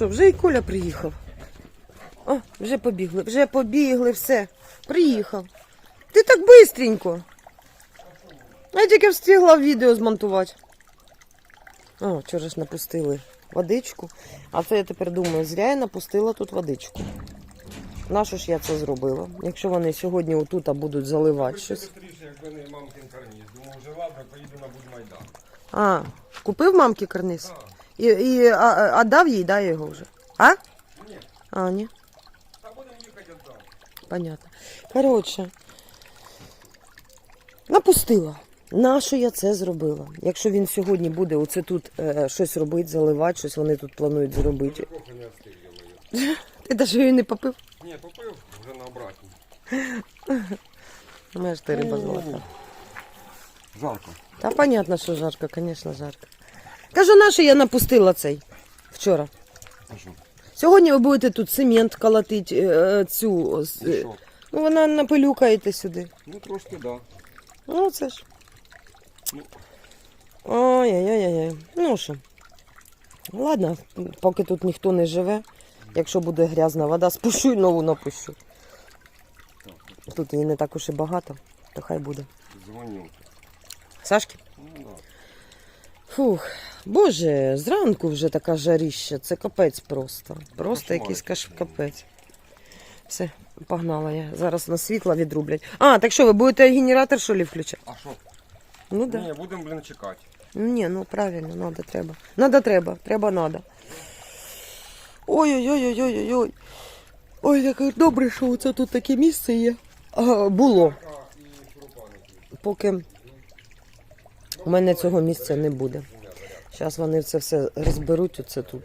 Що, вже і Коля приїхав. О, вже побігли, вже побігли, все. Приїхав. Ти так бистренько. Я тільки встигла відео змонтувати. О, вчора ж напустили водичку. А це я тепер думаю, зря я напустила тут водичку. Нащо ж я це зробила? Якщо вони сьогодні отут будуть заливати щось. Быстріше, якби не мамкин карніз. Думав, вже ладно, поїду на будмайдан. А, купив мамки карниз? І, і а, а, дав їй, да, його вже? А? Ні, А, ні. та будемо їхати віддам. Понятно. Коротше, напустила. Нащо я це зробила? Якщо він сьогодні буде оце тут е, щось робити, заливати, щось вони тут планують зробити. Кофе не встиг, я. Ти навіть її не попив? Ні, попив вже на обратні. Маєш ти риба золота. Жарко. Та понятно, що жарко, звісно, жарко. Кажу, нащо я напустила цей вчора. А що? Сьогодні ви будете тут цемент колотити, е, цю. І що? Ну, вона напилюкаєте сюди. Ну трошки, да. Ну, це ж. Ну. Ой-ой-ой. Ну що. Ладно, поки тут ніхто не живе. Якщо буде грязна вода, спущу і нову напущу. Тут її не так уж і багато, то хай буде. Дзвоню. Сашки? Ну да. Фух, боже, зранку вже така жаріща, це капець просто. Просто якийсь каш... капець. Все, погнала я. Зараз на світло відрублять. А, так що, ви будете генератор що ли включати? А що? Ну да. Ні, будемо, блін, чекати. Ні, ну правильно, надо, треба. Надо, треба, треба, надо. Ой-ой-ой-ой-ой-ой. Ой, як добре, що це тут таке місце є. А, було. Поки у мене цього місця не буде. Зараз вони це все розберуть, оце тут.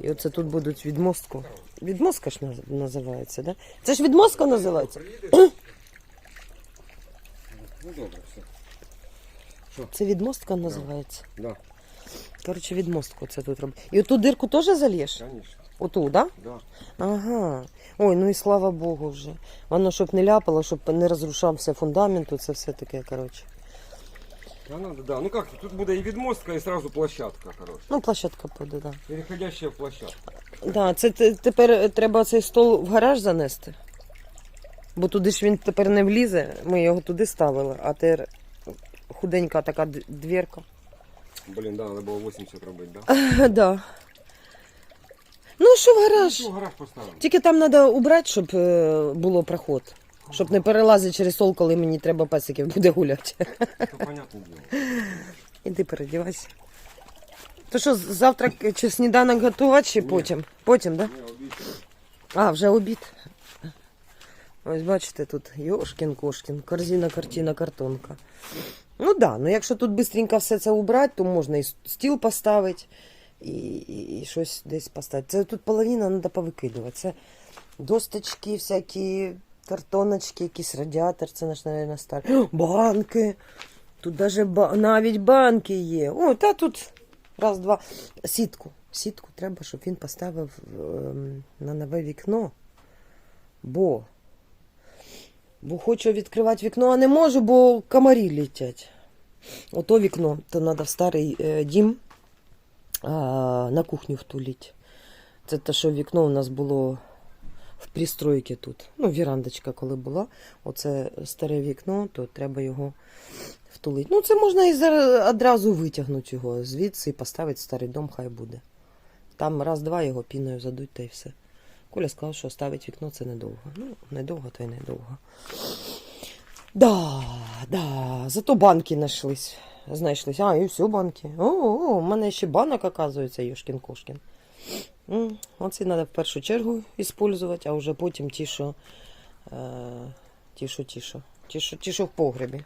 І оце тут будуть відмостку. Відмостка ж називається, да? Це ж відмостка називається? Ну добре, все. Це відмостка називається. Да, Коротше, відмостку це тут робить. І оту дирку теж зальєш? звісно. Оту, да? Да. Ага. Ой, ну і слава Богу вже. Воно щоб не ляпало, щоб не розрушався фундамент, це все таке, коротше. Да, надо, да. Ну как, тут буде і відмостка, і сразу площадка, короче. Ну, площадка буде, да. Переходящая в площадку. Да, це те- тепер треба цей стол в гараж занести. Бо туди ж він тепер не влізе. Ми його туди ставили, а тепер худенька така д- дверка. Блін, да, треба було 80 робити, да? да. Ну, що в гараж? Що, гараж поставимо? Тільки там треба убрати, щоб е, було проход. Щоб не перелазити через стол, коли мені треба песиків буде гуляти. Понятне діло. Іди передівайся. То що, завтрак чи сніданок готувати, чи Ні. потім? Потім, так? Да? Ні. А, вже обід. Ось бачите, тут Йошкін Кошкін, корзина, картина, картонка. Ну так, да, ну якщо тут швидко все це убрати, то можна і стіл поставити, і, і, і щось десь поставити. Це тут половина треба повикидувати. Це досточки всякі, картоночки, якийсь радіатор, це наш, мабуть, старий. О, Банки. Тут ба... навіть банки є. О, та тут раз, два. Сітку. Сітку треба, щоб він поставив ем, на нове вікно. Бо. Бо хочу відкривати вікно, а не можу, бо комарі летять. Ото вікно, то треба в старий е, дім на кухню втулити. Це те, що вікно у нас було в пристройці тут. Ну, вірандочка, коли була. Оце старе вікно, то треба його втулити. Ну, це можна і одразу витягнути його звідси і поставити старий дом, хай буде. Там раз-два його піною задуть та й все. Коля сказав, що ставити вікно це недовго. Ну, недовго, то й недовго. Да, да, зато банки знайшлись. Знайшлись. А, і все банки. О, у мене ще банок, оказується, Йошкін Кошкін. Оці треба в першу чергу використовувати, а вже потім ті, що, е, ті, що, ті, що, ті, що, ті, що в погребі.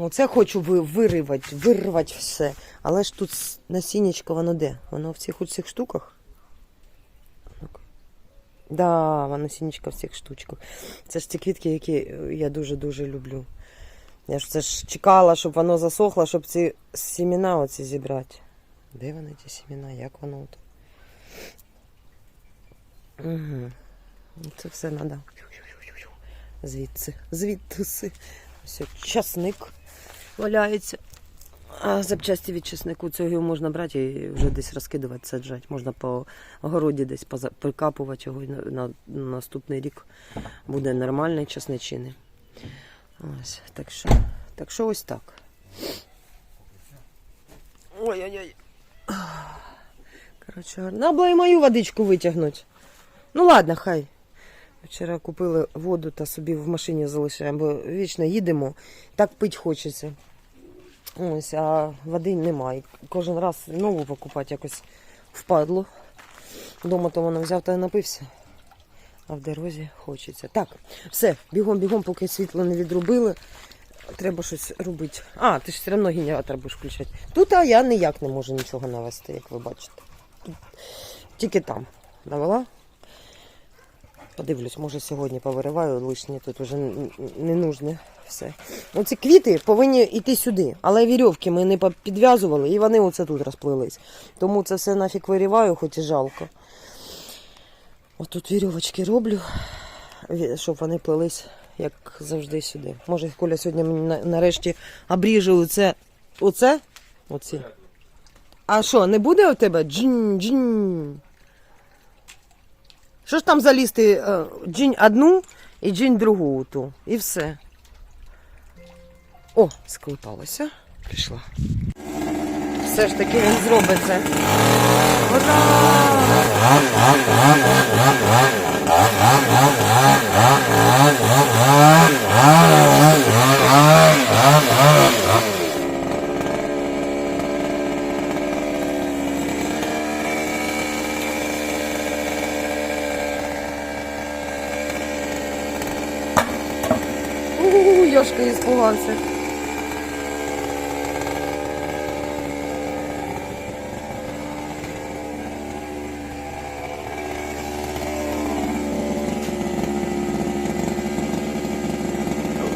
Оце хочу виривати, вирвати все. Але ж тут насіннячко, воно де? Воно в цих, у цих штуках? Да, воно насіннячко в цих штучках. Це ж ті квітки, які е, я дуже-дуже люблю. Я ж це ж чекала, щоб воно засохло, щоб ці сімена оці зібрати. Де вони ті сімена? Як воно тут? Угу. Це все треба. Звідси, звідси. Все, часник валяється. А запчасті від чеснику цього його можна брати і вже десь розкидувати, саджати. Можна по огороді десь прикапувати його на наступний рік буде нормальний чесничини. Ось, так що, так що ось так. Ой-ой-ой. Гарно. Треба було і мою водичку витягнути. Ну ладно, хай. Вчора купили воду та собі в машині залишаємо, бо вічно їдемо, так пить хочеться. Ось, а води немає. Кожен раз нову покупати якось впадло. Дома то воно взяв та напився. А в дорозі хочеться. Так, все, бігом, бігом, поки світло не відрубили. Треба щось робити. А, ти ж все одно генератор будеш включати. Тут а я ніяк не можу нічого навести, як ви бачите. Тільки там навела. Подивлюсь, може сьогодні повириваю лишнє, тут вже не нужне все. Оці квіти повинні йти сюди, але вірьовки ми не підв'язували і вони оце тут розплились. Тому це все нафіг виріваю, хоч і жалко. Отут вірьовочки роблю, щоб вони плелись, як завжди, сюди. Може, Коля сьогодні мені нарешті обріже оце. Оце? Оці. А що, не буде у тебе? Джин, джин. Що ж там залізти? е, Джинь одну і джинь другу ту. І все. О, склепалося. Пішла. Все ж таки він зробить це. Ура! У, Йошка іспугався.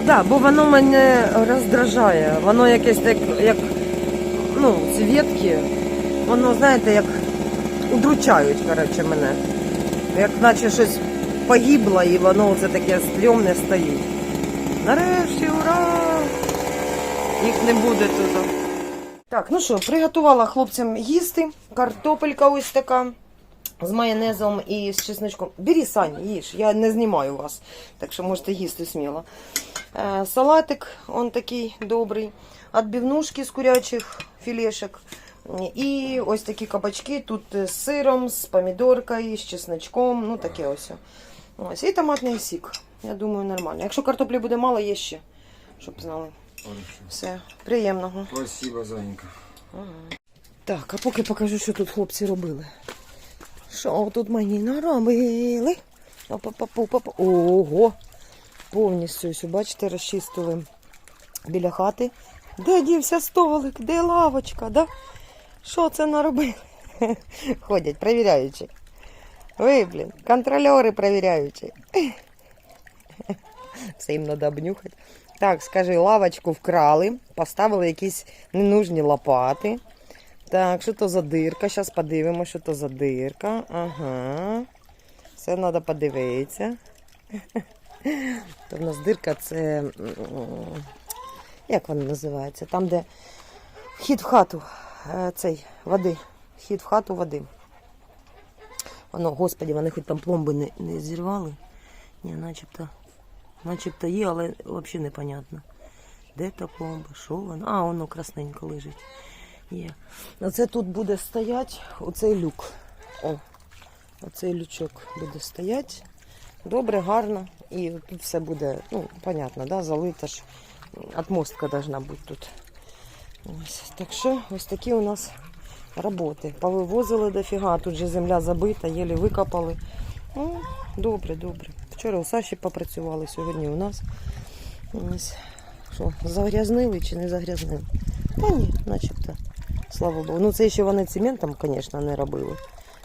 Да, бо воно мене роздражає. Воно якесь так, як, ну, ці ветки, воно, знаєте, як удручають, коротше, мене. Як наче щось погибло і воно це таке стрьомне стоїть. Нарешті, ура! Їх не буде тут. Так, ну що, приготувала хлопцям їсти. Картопелька ось така з майонезом і з чесночком. Бери, Саня, їж, я не знімаю вас, так що можете їсти сміло. Е, салатик, он такий добрий. Отбивнушки з курячих філешок. І ось такі кабачки тут з сиром, з помідоркою, з чесночком. Ну таке ось. Ось. І томатний сік. Я думаю, нормально. Якщо картоплі буде мало, є ще, щоб знали. Все, приємного. Спасибо, Занька. Так, а поки покажу, що тут хлопці робили. Що тут мені наробили? Ого! Повністю ось, бачите, розчистили біля хати. Де дівся столик? Де лавочка? Да? Що це наробили? Ходять, перевіряючи. Ви, блін, контрольори перевіряючи. Все їм треба обнюхати. Так, скажи, лавочку вкрали, поставили якісь ненужні лопати. Так, що то за дирка? Зараз подивимося, що то за дирка. Ага. Все треба подивитися. То в нас дирка це. Як вона називається? Там, де вхід в хату е, цей води. Вхід в хату води. Воно, господі, вони хоч там пломби не, не зірвали. Ні, начебто, начебто є, але взагалі непонятно. Де та пломба? Що вона? А, воно красненько лежить. Є. Оце тут буде стояти оцей люк. О, оцей лючок буде стояти. Добре, гарно. І тут все буде, ну, понятно, да, залита ж. Атмостка должна бути тут. Ось. Так що ось такі у нас роботи. Повивозили дофіга, тут же земля забита, єлі викопали. Ну, добре, добре. Вчора у Саші попрацювали, сьогодні у нас. Що, загрязнили чи не загрязнили? Та ні, начебто. Слава Богу. Ну це ще вони цементом, звісно, не робили,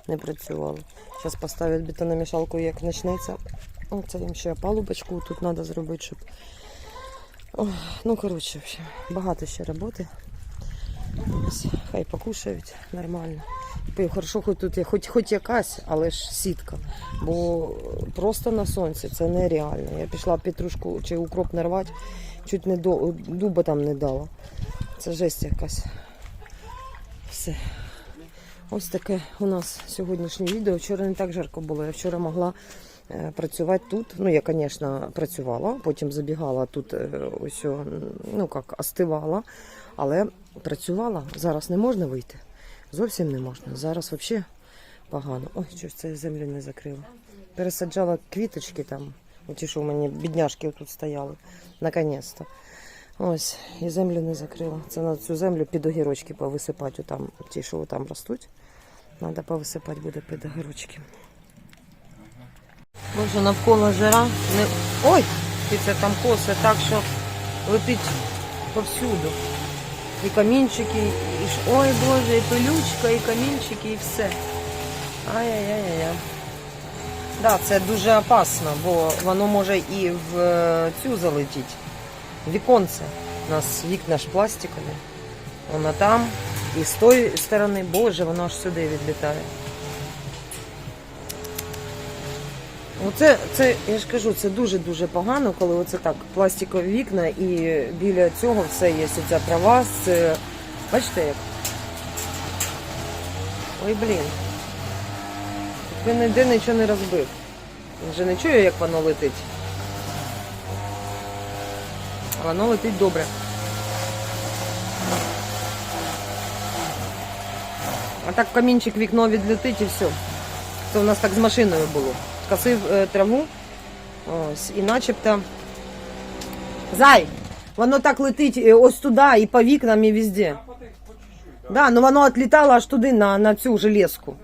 не працювали. Зараз поставлять бетономішалку, як почнеться. О, Це їм ще палубочку тут треба зробити, щоб. Ой, ну, коротше, багато ще роботи. Ось, Хай покушають нормально. Пив, Хорошо, хоч тут є, хоч, хоч якась, але ж сітка. Бо просто на сонці це нереально. Я пішла петрушку чи укроп нарвати, чуть не до дуба там не дала. Це жесть якась. Все. Ось таке у нас сьогоднішнє відео. Вчора не так жарко було. Я вчора могла е, працювати тут. Ну, я, звісно, працювала, потім забігала тут, е, ось, ну як, остивала, але працювала. Зараз не можна вийти. Зовсім не можна. Зараз взагалі погано. Ой, щось це землю не закрила. Пересаджала квіточки там, ті, що у мене бідняшки тут стояли. Наконець-то. Ось, і землю не закрила. Це на цю землю під огірочки повисипати, там, ті, що там ростуть. Треба повисипати буде під огірочки. Боже, навколо жара. Не... Ой! Це там коси так, що летить повсюду. І камінчики, і ой Боже, і пилючка, і камінчики, і все. Ай-яй-яй-яй. Да, це дуже опасно, бо воно може і в е, цю залетіти. Віконце. У нас вікна ж пластикові. Воно там. І з тої сторони, боже, воно аж сюди відлітає. Оце, це, я ж кажу, це дуже-дуже погано, коли оце так, пластикові вікна і біля цього все є ця трава. З, бачите як? Ой, блін. Він ніде нічого не розбив. Він же не чує, як воно летить. А Воно летить добре. А так камінчик вікно відлетить і все. Це у нас так з машиною було. Косив е, траву. Ось, і начебто. Зай! Воно так летить е, ось туди і по вікнам, і везде. Да, ну воно відлітало аж туди на, на цю железку.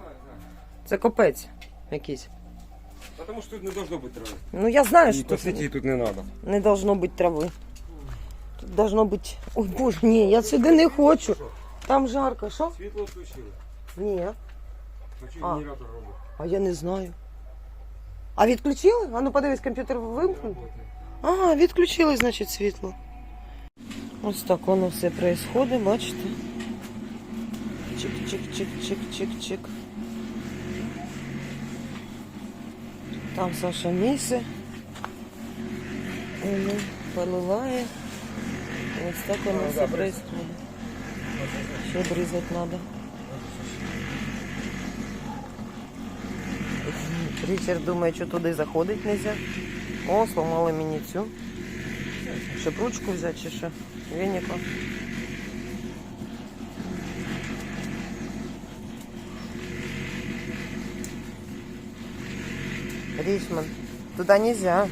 Це копець якийсь. Потому що тут не должно бути трави. Ну я знаю, що тут її тут не треба. не должно бути трави. Тут должно бути. Ой боже, ні, я сюди не хочу. Там жарко, що? Світло включили. Ні. А. генератор робить. А я не знаю. А відключили? А ну подивись, комп'ютер вимкнув. Ага, відключили, значить, світло. Ось так воно все происходит, бачите? Чик-чик-чик-чик-чик-чик. Там Саша міси. Воно поливає. Ось так все да, происходит. Ще обрізати треба. Річард думає, що туди заходити не можна. О, сломали мені цю. Щоб ручку взяти чи що? Вініка. Річман, туди нельзя.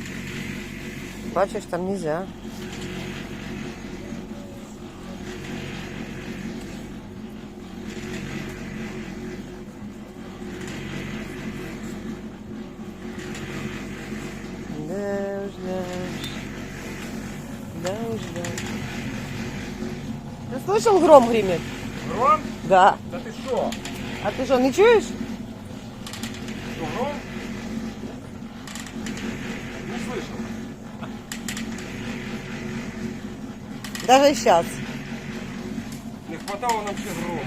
Бачиш, там нельзя. Да уж, да уж. Да уж, да. Ты слышал гром гремит? Гром? Да. Та ти що? А ты что, не чуешь? Що, гром? Даже сейчас. Не хватало нам ще грома.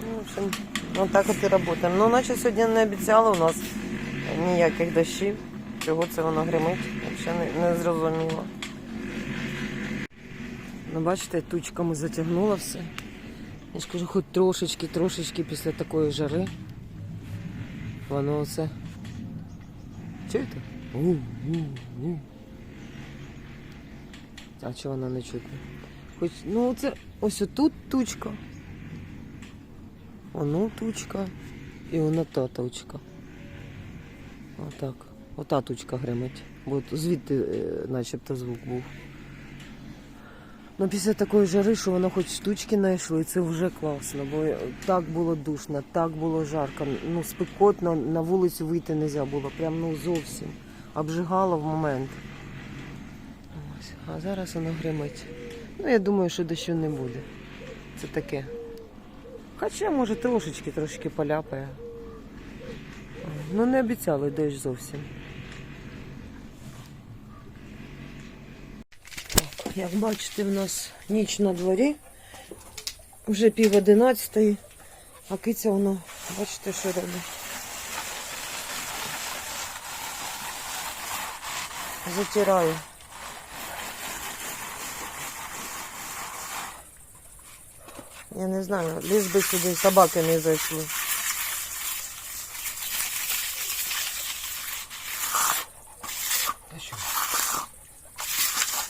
Ну, в общем, вот так от і работаем. Ну, наче сьогодні не обіцяли у нас ніяких дощів. Чого це воно гримить, взагалі не, не зрозуміло. Ну, бачите, тучками затягнуло все. Я ж кажу, хоч трошечки, трошечки після такої жари. Воно оце. Чуєте? А чого воно не чутно? Хоч, ну це ось отут тучка. Воно тучка і воно та тучка. Отак. Ота тучка гримить. Бо звідти е, начебто звук був. Ну після такої жари, що воно хоч штучки знайшли, це вже класно, бо так було душно, так було жарко, ну спекотно, на вулицю вийти не можна було, прям ну зовсім. Обжигало в момент. А зараз воно гримить. Ну я думаю, що дощу не буде. Це таке. Хоча, може, трошечки, трошки поляпає. Ну, не обіцяли дощ зовсім. Так, як бачите, в нас ніч на дворі. Вже пів одинадцятої, а киця воно, бачите, що робить. Затираю. Я не знаю, лиш би сюди собаки не зайшли.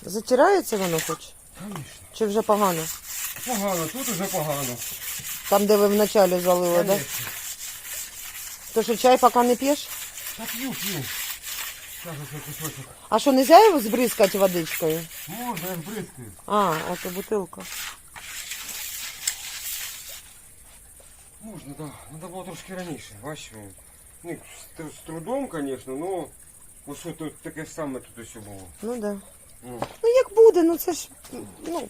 Затирається воно хоч? Звісно. Чи вже погано? Погано, тут уже погано. Там, де ви вначалі залили, так? Да? То що чай поки не п'єш? Та п'ю, п'ю. Зараз ось кусочок. А що, не можна його збризкати водичкою? Можна, я бризкаю. А, ото бутилка. Так. Да. Надо було трошки раніше. Бачиш? Ну, з, з трудом, звісно, але ось що тут таке саме тут ось було. Ну да. Ну, Ну як буде, ну це ж. Ну.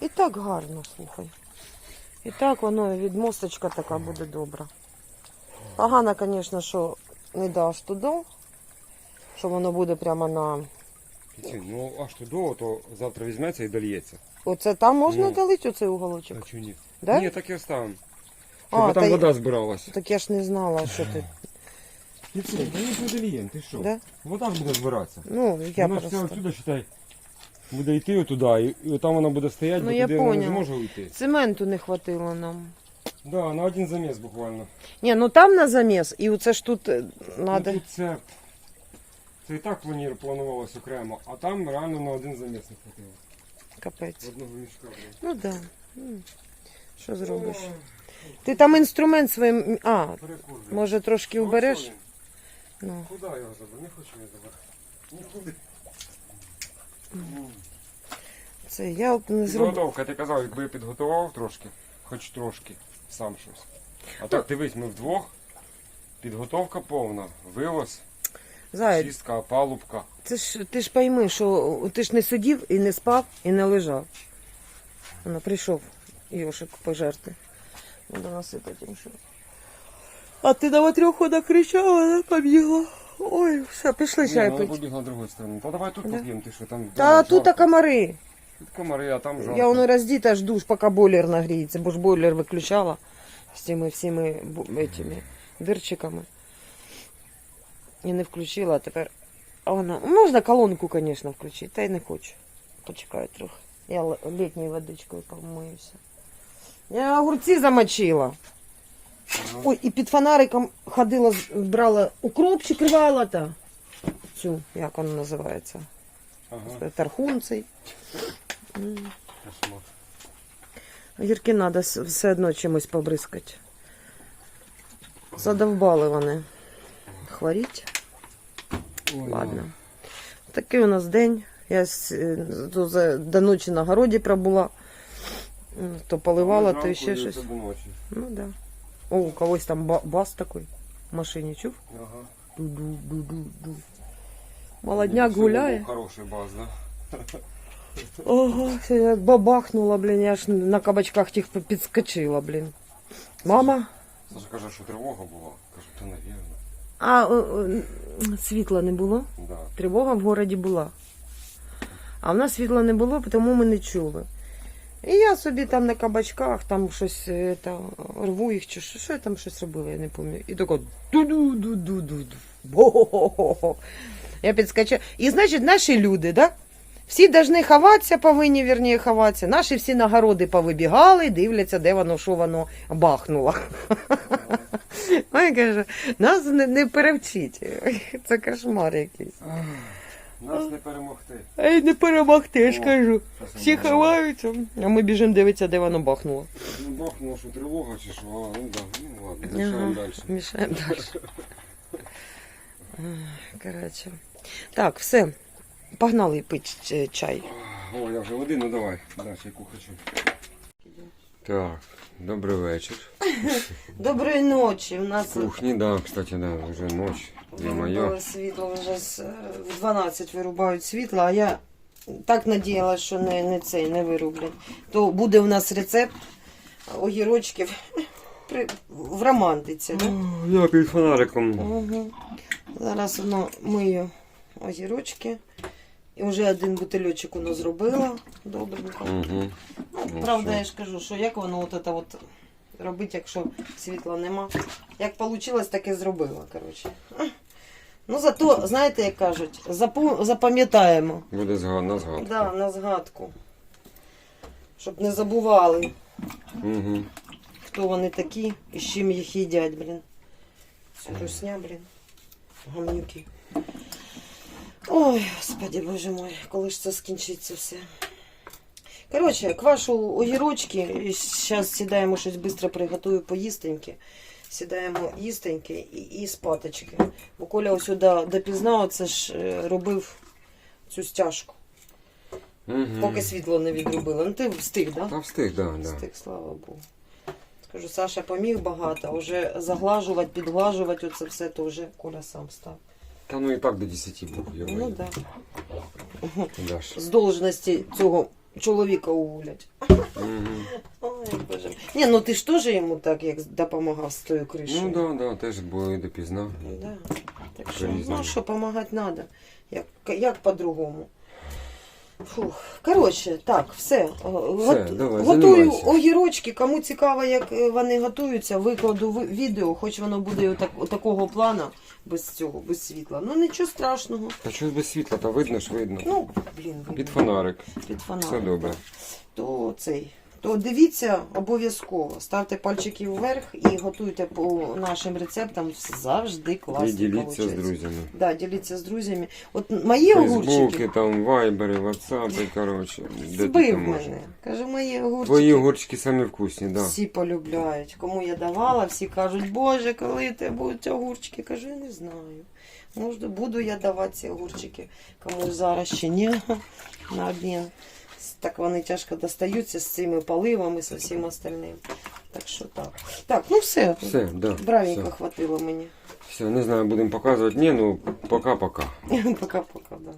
І так гарно, слухай. І так воно від мосточка така буде добра. Погано, звісно, що не даш туди, що воно буде прямо на. Ну аж туди, то завтра візьметься і дольється. Оце там можна Ну. долити оцей уголочок? А чого ні? Да? Ні, так і оставимо. А, Щоб та там й- вода збиралась. Так я ж не знала, що ти. Кіці, та ми не доліємо, ти що? Да? Вода ж буде збиратися. Ну, я вона ж просто. отсюда, считай, буде йти отуди, і, і там вона буде стояти, Ну, бо я туди вона не поняла. зможе уйти. Цементу не хватило нам. Да, на один заміс буквально. Ні, ну там на заміс, і оце ж тут е. Ну, тут це, це і так плані- планувалось окремо, а там реально на один заміс не хватило. Капець. Одного мішка. блін. Ну так. Да. М. Що зробиш? Ти там інструмент своїм. А, перекур, може трошки Ну, що він? Ну. Куди його забрати? Не хочу я забрати. Нікуди. Це я от не зроблю. Підготовка, ти казав, якби я підготував трошки, хоч трошки, сам щось. А так дивись, ми вдвох. Підготовка повна. Вивоз, Зай, чистка, палубка. це ж ти ж пойми, що ти ж не сидів і не спав, і не лежав. Воно прийшов Йошик пожерти. Надо насипати їм що. А ти на трьох кричала, вона побігла. Ой, все, пішли Ні, чай вона пити. побігла на другу сторону. Та давай тут Да? поп'ємо, ти що там. Та вдома тут жарко. комари. Тут комари, а там жарко. Я воно роздіта жду, ж, поки бойлер нагріється, бо ж бойлер виключала з цими всіми бу- этими дирчиками. І не включила, а тепер. А вона. Можна колонку, звісно, включити, та й не хочу. Почекаю трохи. Я л- літньою водичкою помиюся. Я огурці замочила. Ой, і під фонариком ходила, брала укропчик рвала та. Цю, як вона називається? Ага. Тархун цей. Гірки треба все одно чимось побризкати. Задовбали вони. Хворіть. Ой, Ладно. Такий у нас день. Я е, до ночі на городі пробула. То поливала, то ще щось. Ну да. О, у когось там бас такий в машині чув? Ага. Ду-ду-ду-ду-ду. Молодняк гуляє. Хороший баз, да? Ого, бабахнула, блін, я ж на кабачках тих підскочила, блін. Мама, Саша каже, що тривога була. Кажу, та навірно. а е, е, світла не було? Да. Тривога в городі була. А в нас світла не було, тому ми не чули. І я собі там на кабачках, там щось е, та, рву їх, чи що, що я там щось робила, я не пам'ятаю. І тако ду-ду-ду-ду-ду-ду. Я підскочила. І значить, наші люди, да? Всі повинні ховатися, повинні вірніше ховатися. Наші всі нагороди повибігали, дивляться, де воно, що воно бахнуло. Ой, каже, нас не, перевчіть. Це кошмар якийсь. Нас не перемогти. Ей, не перемогти, я ж кажу. Всі ховаються, а ми біжимо дивитися, де воно бахнуло. Ну, бахнуло, що тривога чи що, а, ну да, ну ладно, мішаємо далі. Мішаємо далі. Коротше. Так, все. Погнали пити чай. О, я вже один, ну давай, да, чайку хочу. Так, добрий вечір. Доброї ночі. У нас Кухні, да, кстати, да, вже ніч. Вирубали світло, вже з, е, в 12 вирубають світло, а я так надіялася, що не, не цей не вирублять. То буде у нас рецепт огірочків при, в романтиці. Да? Я під фонариком. Угу. Зараз воно мию огірочки. І вже один бутильочок воно зробила. Добренько. Угу. Ну, правда, я ж кажу, що як воно от це от робить, якщо світла нема. Як вийшло, так і зробила. Коротше. Ну зато, знаєте, як кажуть, запам'ятаємо. Буде згад, на згадку. Да, на згадку. Щоб не забували. Угу. Хто вони такі і з чим їх їдять, блін. Це русня, блін. Гамнюки. Ой, господи, боже мой, коли ж це скінчиться все. Коротше, квашу огірочки. Зараз сідаємо щось швидко приготую поїстеньки. Сідаємо їстеньки і, і спаточки. Бо Коля ось сюди допізна, оце ж е, робив цю стяжку. Угу. Поки світло не відробили. Ну ти встиг, так? Да? Встиг, да, да. Встиг, слава Богу. Скажу, Саша поміг багато, а вже заглажувати, підглажувати оце все, то вже Коля сам став. Та ну і так до 10 був. Ну так. Да. З должності цього чоловіка уволять. Угу. Ой, боже. Ні, ну ти ж теж йому так як допомагав з тою кришею. Ну да, да, теж було і допізна. Да. Так що, ну що, допомагати треба. Як, як по-другому. Фух. Коротше, так, все. Гот- давай, Готую огірочки. Кому цікаво, як е, вони готуються, викладу ви- відео, хоч воно буде отак, отакого плану, без цього, без світла. Ну нічого страшного. Та щось без світла, та видно ж видно. Ну, блін, видно. Під фонарик. Під фонарик. Все добре. То цей. То дивіться обов'язково. Ставте пальчики вверх і готуйте по нашим рецептам завжди класно. І діліться з друзями. Да, діліться з друзями. От мої огурчики Фейсбуки, там, вайбери, ватсапи, коротше. де збив мене. Каже, мої огурчики Твої огурчики самі вкусні, да. всі полюбляють. Кому я давала, всі кажуть, Боже, коли ти будуть огурчики? Кажу, я не знаю. Може, буду я давати ці огурчики комусь зараз ще ні. На обмін. Так вони тяжко достаються з цими поливами, з усім остальним. Так що так. Так, ну все. Все, да. Бравенько Все. хватило мені. все, не знаю, будемо показувати. Ні, ну пока-пока. Пока-пока, да.